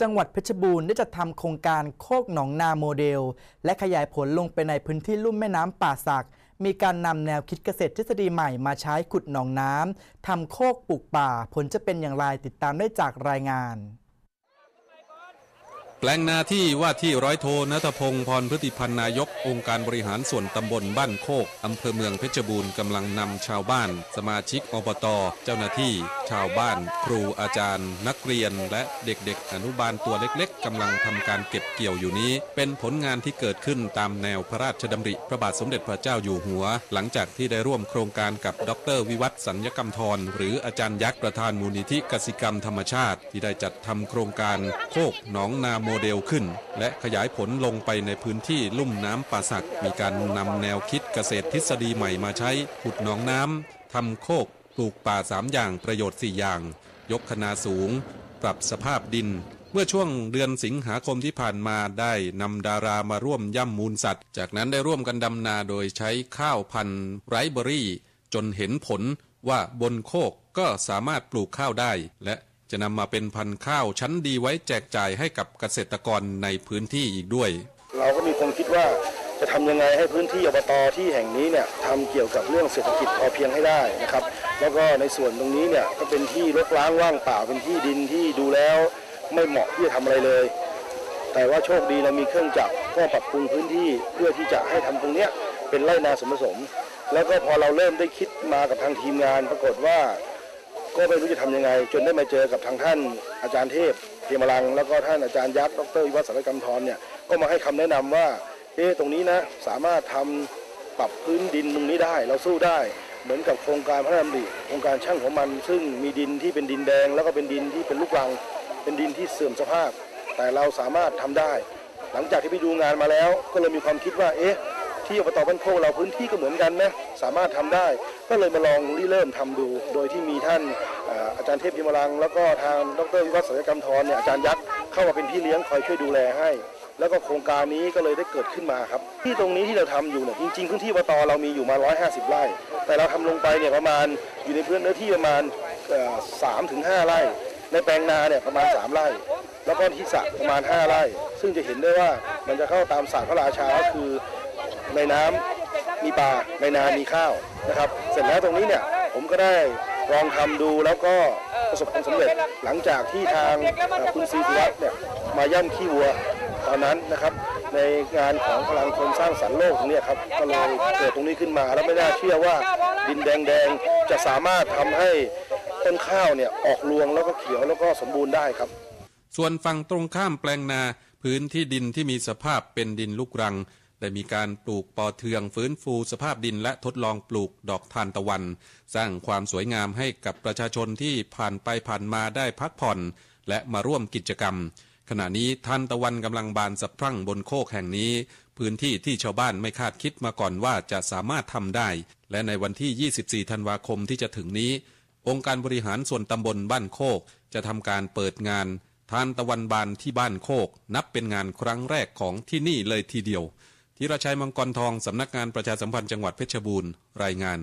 จังหวัดเพชรบูรณ์ได้จัดทำโครงการโคกหนองนาโมเดล และขยายผลลงไปในพื้นที่ลุ่มแม่น้ำป่าสัก มีการนำแนวคิดเกษตรทฤษฎีใหม่มาใช้ขุดหนองน้ำทำโคกปลูกป่า ผลจะเป็นอย่างไรติดตามได้จากรายงาน แปลงนาที่ว่าที่ร้อยโทนัทพงศ์พรพฤติพันธ์นายกองค์การบริหารส่วนตำบลบ้านโคกอำเภอเมืองเพชรบูรณ์กำลังนำชาวบ้าน สมาชิกอบต เจ้าหน้าที่ ชาวบ้าน ครูอาจารย์ นักเรียน และเด็กๆ อนุบาลตัวเล็กๆกำลังทำการเก็บเกี่ยวอยู่นี้ เป็นผลงานที่เกิดขึ้นตามแนวพระราชดำริ พระบาทสมเด็จพระเจ้าอยู่หัว หลังจากที่ได้ร่วมโครงการกับดร วิวัฒสัญญกรรมทรหรืออาจารย์ยักษ์ประธานมูลนิธิกสิกรรมธรรมชาติ ที่ได้จัดทำโครงการโคกหนองนาโมเดลขึ้น และขยายผลลงไปในพื้นที่ลุ่มน้ำป่าสัก มีการนำแนวคิดเกษตรทฤษฎีใหม่มาใช้ขุดหนองน้ำทำโคกปลูกป่าสามอย่างประโยชน์สี่อย่าง ยกคนาสูง ปรับสภาพดิน เมื่อช่วงเดือนสิงหาคมที่ผ่านมาได้นำดารามาร่วมย่ำมูลสัตว์ จากนั้นได้ร่วมกันดำนาโดยใช้ข้าวพันธุ์ไรเบอรี่ จนเห็นผลว่าบนโคกก็สามารถปลูกข้าวได้ และ จะนำมาเป็นพันธุ์ข้าวชั้นดีไว้แจกจ่ายให้กับเกษตรกรในพื้นที่อีกด้วย เราก็มีความคิดว่าจะทำยังไงให้พื้นที่อบตที่แห่งนี้เนี่ยทำเกี่ยวกับเรื่องเศรษฐกิจพอเพียงให้ได้นะครับ แล้วก็ในส่วนตรงนี้เนี่ยก็เป็นที่รกร้างว่างเปล่าเป็นที่ดินที่ดูแล้วไม่เหมาะที่จะทำอะไรเลย แต่ว่าโชคดีเรามีเครื่องจักรก็ปรับปรุงพื้นที่เพื่อที่จะให้ทำตรงเนี้ยเป็นไร่นาสมผสม แล้วก็พอเราเริ่มได้คิดมากับทางทีมงาน ปรากฏว่า ก็ไม่รู้จะทำยังไง จนได้มาเจอกับทางท่านอาจารย์เทพเพียมลัง แล้วก็ท่านอาจารย์ยักษ์ดรวิวัฒน์สารกรรมทรเนี่ยก็มาให้คำแนะนำว่าเอ๊ะตรงนี้นะสามารถทำปรับพื้นดินตรงนี้ได้ เราสู้ได้เหมือนกับโครงการพระราชดำริโครงการช่างของมัน ซึ่งมีดินที่เป็นดินแดง แล้วก็เป็นดินที่เป็นลูกรัง เป็นดินที่เสื่อมสภาพ แต่เราสามารถทำได้ หลังจากที่ไปดูงานมาแล้ว ก็เลยมีความคิดว่าเอ๊ะ ที่อบตบ้านโคกเราพื้นที่ก็เหมือนกันนะสามารถทำได้ ก็เลยมาลองริเริ่มทำดู โดยที่มีท่านเอ่อาจารย์เทพพิมลัง แล้วก็ทางดรวิวัฒน์ศัลยกรรมทรเนี่ยอาจารย์ยักษ์เข้ามาเป็นพี่เลี้ยงคอยช่วยดูแลให้แล้วก็โครงการนี้ก็เลยได้เกิดขึ้นมาครับ ที่ตรงนี้ที่เราทำอยู่เนี่ยจริงๆพื้นที่อบตเรามีอยู่มา 150 ไร่ แต่เราทำลงไปเนี่ยประมาณอยู่ในพื้นเนื้อที่ประมาณสามถึงห้าไร่ ในแปลงนาเนี่ยประมาณ 3 ไร่ แล้วก็ที่สระประมาณ 5 ไร่ ซึ่งจะเห็นได้ว่ามันจะเข้าตามศาสตร์พระราชาก็คือ ในน้ำมีปลาในนามีข้าวนะครับ เสร็จแล้วตรงนี้เนี่ยผมก็ได้ลองทำดูแล้วก็ประสบความสำเร็จหลังจากที่ทางคุณซีธิรัตน์เนี่ยมาย่ำขี้วัวตอนนั้นนะครับ ในงานของพลังคนสร้างสรรค์โลกเนี่ยครับก็เลยเกิดตรงนี้ขึ้นมาแล้วไม่น่าเชื่อว่าดินแดงๆจะสามารถทำให้ต้นข้าวเนี่ยออกรวงแล้วก็เขียวแล้วก็สมบูรณ์ได้ครับ ส่วนฝั่งตรงข้ามแปลงนาพื้นที่ดินที่มีสภาพเป็นดินลูกรัง ได้มีการปลูกปอเทืองฟื้นฟูสภาพดินและทดลองปลูกดอกทานตะวัน สร้างความสวยงามให้กับประชาชนที่ผ่านไปผ่านมาได้พักผ่อน และมาร่วมกิจกรรม ขณะนี้ทานตะวันกำลังบานสะพรั่งบนโคกแห่งนี้ พื้นที่ที่ชาวบ้านไม่คาดคิดมาก่อนว่าจะสามารถทำได้ และในวันที่ 24 ธันวาคมที่จะถึงนี้ องค์การบริหารส่วนตำบลบ้านโคกจะทำการเปิดงานทานตะวันบานที่บ้านโคก นับเป็นงานครั้งแรกของที่นี่เลยทีเดียว ธีรชัยมังกรทองสำนักงานประชาสัมพันธ์จังหวัดเพชรบูรณ์รายงาน